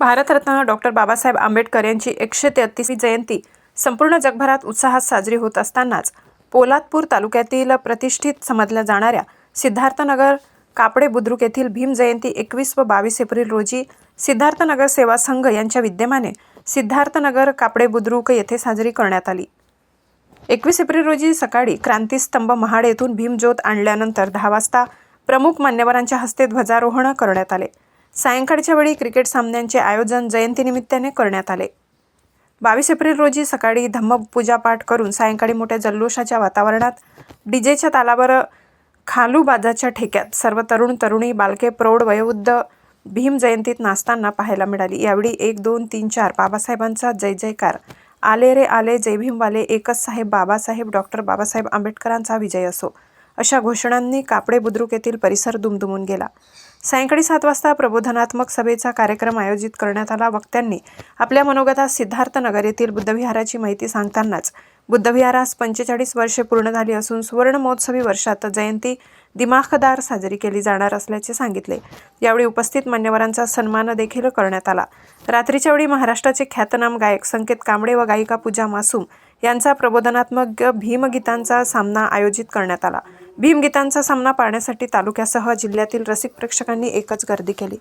Bharat Ratna doctor Babasaheb Ambedkar यांची एकशे तेहतीसवी जयंती संपूर्ण जगभरात उत्साहात साजरी होत असतानाच पोलादपूर तालुक्यातील प्रतिष्ठित समजल्या जाणाऱ्या सिद्धार्थनगर कापडे बुद्रुक येथील भीम जयंती एकवीस व बावीस एप्रिल रोजी सिद्धार्थनगर सेवा संघ यांच्या विद्यमाने सिद्धार्थनगर कापडे बुद्रुक येथे साजरी करण्यात आली. एकवीस एप्रिल रोजी सकाळी क्रांतीस्तंभ महाड येथून भीमज्योत आणल्यानंतर दहा वाजता प्रमुख मान्यवरांच्या हस्ते ध्वजारोहण करण्यात आले. सायंकाळच्या वेळी क्रिकेट सामन्यांचे आयोजन जयंतीनिमित्ताने करण्यात आले. बावीस एप्रिल रोजी सकाळी धम्म पूजापाठ करून सायंकाळी मोठ्या जल्लोषाच्या वातावरणात डीजेच्या तालावर खालूबाजाच्या ठेक्यात सर्व तरुण तरुणी बालके प्रौढ वयोवृद्ध भीम जयंतीत नाचताना पाहायला मिळाली. यावेळी एक दोन तीन चार बाबासाहेबांचा जय जयकार. आले रे आले जय भीमवाले एकच साहेब बाबासाहेब डॉक्टर बाबासाहेब आंबेडकरांचा विजय असो. अशा घोषणांनी कापडे बुद्रुक येथील परिसर दुमदुमून गेला. सायंकाळी सात वाजता प्रबोधनात्मक सभेचा कार्यक्रम आयोजित करण्यात आला. वक्त्यांनी आपल्या मनोगतात सिद्धार्थनगर येथील बुद्धविहाराची माहिती सांगतानाच बुद्धविहारास पंचेचाळीस वर्षे पूर्ण झाली असून सुवर्ण महोत्सवी वर्षात जयंती दिमाखदार साजरी केली जाणार असल्याचे सांगितले. यावेळी उपस्थित मान्यवरांचा सन्मान देखील करण्यात आला. रात्रीच्या वेळी महाराष्ट्राचे ख्यातनाम गायक संकेत कांबळे व गायिका पूजा मासूम यांचा प्रबोधनात्मक भीमगीतांचा सामना आयोजित करण्यात आला. भीमगीतांचा सामना पाहण्यासाठी तालुक्यासह जिल्ह्यातील रसिक प्रेक्षकांनी एकच गर्दी केली.